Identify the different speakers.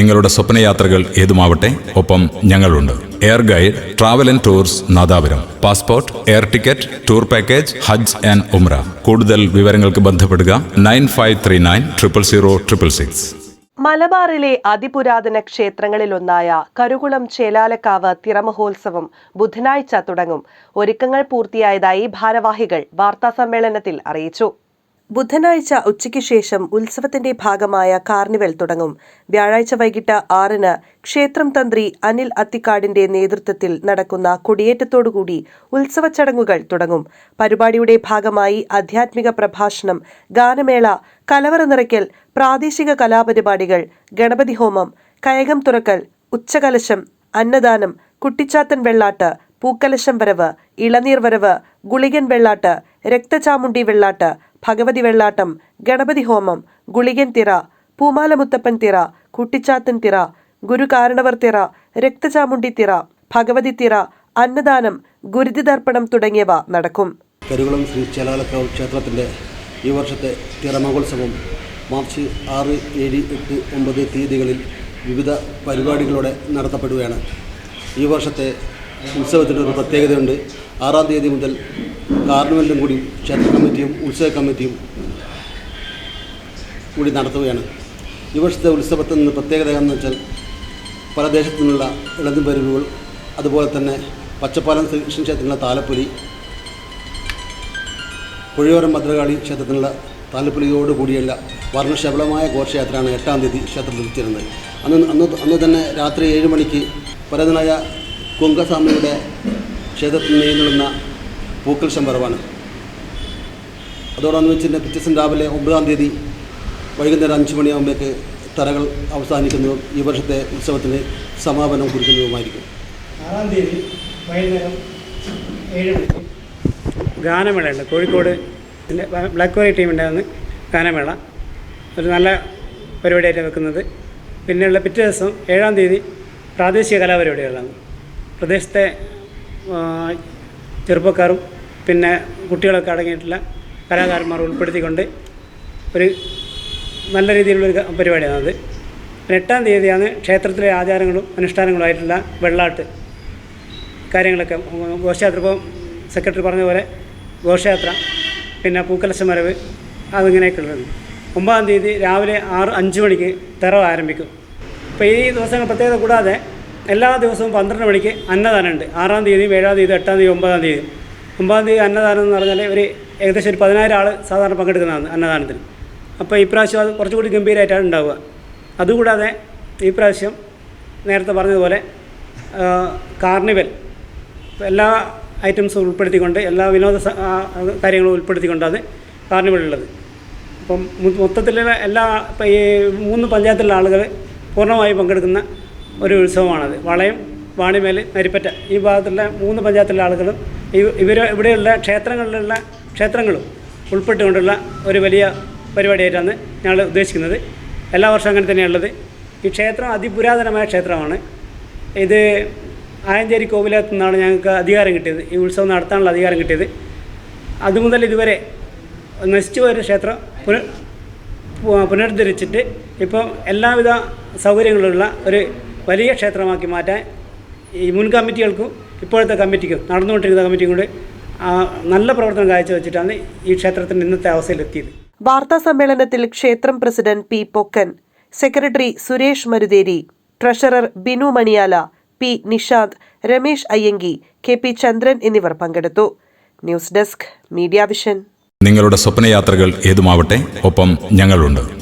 Speaker 1: നിങ്ങളുടെ സ്വപ്നയാത്രകൾ ഏതുമാവട്ടെ ഒപ്പം ഞങ്ങളുണ്ട്. Air guide travel and tours Nadapuram. Passport air ticket tour package Hajj and ഉംറ കൂടുതൽ വിവരങ്ങൾക്ക് ബന്ധപ്പെടുക nine five three nine triple zero triple six.
Speaker 2: മലബാറിലെ അതിപുരാതന ക്ഷേത്രങ്ങളിലൊന്നായ കരുകുളം ചേലാലക്കാവ് തിറമഹോത്സവം ബുധനാഴ്ച തുടങ്ങും. ഒരുക്കങ്ങൾ പൂർത്തിയായതായി ഭാരവാഹികൾ വാർത്താസമ്മേളനത്തിൽ അറിയിച്ചു. ബുധനാഴ്ച ഉച്ചയ്ക്ക് ശേഷം ഉത്സവത്തിന്റെ ഭാഗമായ കാർണിവൽ തുടങ്ങും. വ്യാഴാഴ്ച വൈകിട്ട് ആറിന് ക്ഷേത്രം തന്ത്രി അനിൽ അത്തിക്കാടിന്റെ നേതൃത്വത്തിൽ നടക്കുന്ന കൊടിയേറ്റത്തോടുകൂടി ഉത്സവ ചടങ്ങുകൾ തുടങ്ങും. പരിപാടിയുടെ ഭാഗമായി ആധ്യാത്മിക പ്രഭാഷണം ഗാനമേള കലവറ നിറയ്ക്കൽ പ്രാദേശിക കലാപരിപാടികൾ ഗണപതി ഹോമം കയകം തുറക്കൽ ഉച്ചകലശം അന്നദാനം കുട്ടിച്ചാത്തൻ വെള്ളാട്ട് പൂക്കലശം വരവ് ഇളനീർ വരവ് ഗുളികൻ വെള്ളാട്ട് രക്തചാമുണ്ടി വെള്ളാട്ട് ഭഗവതി വെള്ളാട്ടം ഗണപതി ഹോമം ഗുളികൻ തിറ പൂമാലമുത്തപ്പൻ തിറ കുട്ടിച്ചാത്തൻ തിറ ഗുരുകാരണവർ തിറ രക്തചാമുണ്ടി തിറ ഭഗവതി തിറ അന്നദാനം ഗുരുതി ദർപ്പണം തുടങ്ങിയവ നടക്കും.
Speaker 3: കരുകുളം ശ്രീ ചേലാലക്കാവ് ക്ഷേത്രത്തിന്റെ ഈ വർഷത്തെ തിറമഹോത്സവം മാർച്ച് ആറ് ഏഴ് എട്ട് ഒമ്പത് തീയതികളിൽ വിവിധ പരിപാടികളോടെ നടത്തപ്പെടുകയാണ്. ഈ വർഷത്തെ ഉത്സവത്തിന്റെ ഒരു പ്രത്യേകതയുണ്ട്. ആറാം തീയതി മുതൽ കാർണിവലിനും കൂടി ക്ഷേത്ര കമ്മിറ്റിയും ഉത്സവ കമ്മിറ്റിയും കൂടി നടത്തുകയാണ്. ഈ വർഷത്തെ ഉത്സവത്തിൽ നിന്ന് പ്രത്യേകത എന്ന് വെച്ചാൽ പല ദേശത്തു നിന്നുള്ള ഇളതും പരിവുകൾ അതുപോലെ തന്നെ പച്ചപ്പാലം ശ്രീകൃഷ്ണ ക്ഷേത്രത്തിലുള്ള താലപ്പൊലി പുഴയോരം ഭദ്രകാളി ക്ഷേത്രത്തിനുള്ള താലപ്പൊലിയോട് കൂടിയുള്ള വർണശബളമായ ഘോഷയാത്രയാണ് എട്ടാം തീയതി ക്ഷേത്രത്തിൽ എത്തിയിരുന്നത് അന്ന് അന്ന് അന്ന് തന്നെ രാത്രി ഏഴ് മണിക്ക് പരതനായ കുങ്കസ്വാമിയുടെ ക്ഷേത്രത്തിൽ നീന്തുന്ന പൂക്കൽ ശമ്പരവാണ് അതോടനുബന്ധിച്ച് പിറ്റേ ദിവസം രാവിലെ ഒമ്പതാം തീയതി വൈകുന്നേരം അഞ്ച് മണിയാകുമ്പോഴേക്ക് തറകൾ അവസാനിക്കുന്നതും ഈ വർഷത്തെ ഉത്സവത്തിന് സമാപനം കുറിക്കുന്നതുമായിരിക്കും.
Speaker 4: ആറാം തീയതി വൈകുന്നേരം ഗാനമേളയുണ്ട്. കോഴിക്കോട് ബ്ലാക്ക് കോറി ടീമിന്റെ ഗാനമേള. ഒരു നല്ല പരിപാടിയായിട്ട് വെക്കുന്നത്. പിന്നെയുള്ള പിറ്റേ ദിവസം ഏഴാം തീയതി പ്രാദേശിക കലാപരിപാടികളാണ്. പ്രദേശത്തെ ചെറുപ്പക്കാരും പിന്നെ കുട്ടികളൊക്കെ അടങ്ങിയിട്ടുള്ള കലാകാരന്മാർ ഉൾപ്പെടുത്തിക്കൊണ്ട് ഒരു നല്ല രീതിയിലുള്ളൊരു പരിപാടിയാണത് എട്ടാം തീയതിയാണ് ക്ഷേത്രത്തിലെ ആചാരങ്ങളും അനുഷ്ഠാനങ്ങളും ആയിട്ടുള്ള വെള്ളാട്ട്. കാര്യങ്ങളൊക്കെ ഘോഷയാത്ര ഇപ്പോൾ സെക്രട്ടറി പറഞ്ഞ പോലെ ഘോഷയാത്ര പിന്നെ പൂക്കലശമരവ് അതിങ്ങനെയൊക്കെ ഉള്ളത് ഒമ്പതാം തീയതി രാവിലെ ആറ് അഞ്ച് മണിക്ക് തെറവ് ആരംഭിക്കും. അപ്പോൾ ഈ ദിവസങ്ങൾ പ്രത്യേകത കൂടാതെ എല്ലാ ദിവസവും പന്ത്രണ്ട് മണിക്ക് അന്നദാനമുണ്ട് ആറാം തീയതി ഏഴാം തീയതി എട്ടാം തീയതി ഒമ്പതാം തീയതി. ഒമ്പതാം തീയതി അന്നദാനം എന്ന് പറഞ്ഞാൽ ഒരു ഏകദേശം ഒരു പതിനായിരം ആൾ സാധാരണ പങ്കെടുക്കുന്നതാണ് അന്നദാനത്തിൽ അപ്പോൾ ഇപ്രാവശ്യം അത് കുറച്ചുകൂടി ഗംഭീരമായിട്ടാണ് ഉണ്ടാവുക. അതുകൂടാതെ ഈ പ്രാവശ്യം നേരത്തെ പറഞ്ഞതുപോലെ കാർണിവൽ. എല്ലാ ഐറ്റംസും ഉൾപ്പെടുത്തിക്കൊണ്ട് എല്ലാ വിനോദ കാര്യങ്ങളും ഉൾപ്പെടുത്തിക്കൊണ്ടാണ് കാർണിവൽ ഉള്ളത് അപ്പം മൊത്തത്തിലുള്ള എല്ലാ ഈ മൂന്ന് പഞ്ചായത്തിലുള്ള ആളുകൾ പൂർണമായി പങ്കെടുക്കുന്ന ഒരു ഉത്സവമാണത്. വളയം വാണിമേൽ നരിപ്പറ്റ ഈ ഭാഗത്തുള്ള മൂന്ന് പഞ്ചായത്തിലുള്ള ആളുകളും ഇവ- ഇവർ ഇവിടെയുള്ള ക്ഷേത്രങ്ങളിലുള്ള ക്ഷേത്രങ്ങളും ഉൾപ്പെട്ടുകൊണ്ടുള്ള ഒരു വലിയ പരിപാടിയായിട്ടാണ് ഞങ്ങൾ ഉദ്ദേശിക്കുന്നത്. എല്ലാ വർഷവും അങ്ങനെ തന്നെയുള്ളത് ഈ ക്ഷേത്രം അതിപുരാതനമായ ക്ഷേത്രമാണ്. ഇത് ആയഞ്ചേരി കോവിലകത്തു നിന്നാണ് ഞങ്ങൾക്ക് അധികാരം കിട്ടിയത്. ഈ ഉത്സവം നടത്താനുള്ള അധികാരം കിട്ടിയത്. അതുമുതൽ ഇതുവരെ നശിച്ചു പോയൊരു ക്ഷേത്രം പുന പുനരുദ്ധരിച്ചിട്ട് ഇപ്പോൾ എല്ലാവിധ സൗകര്യങ്ങളുള്ള ഒരു വലിയ ക്ഷേത്രമാക്കി മാറ്റാൻ ഈ മുൻ കമ്മിറ്റികൾക്കും ഇപ്പോഴത്തെ കമ്മിറ്റിക്കും നടന്നുകൊണ്ടിരിക്കുന്ന കമ്മിറ്റിയും കൂടി നല്ല പ്രവർത്തനം കാഴ്ച വെച്ചിട്ടാണ് ഈ ക്ഷേത്രത്തിന്റെ ഇന്നത്തെ അവസ്ഥയിലെത്തിയത്
Speaker 2: വാർത്താ സമ്മേളനത്തിൽ ക്ഷേത്രം president P Pokkan secretary Suresh Marutheri treasurer Binu Maniyala P Nishanth Ramesh Ayyanki K P Chandran എന്നിവർ പങ്കെടുത്തു. News desk media vision.
Speaker 1: നിങ്ങളുടെ സ്വപ്നയാത്രകൾ ഏതുമാവട്ടെ ഒപ്പം ഞങ്ങളുണ്ട്.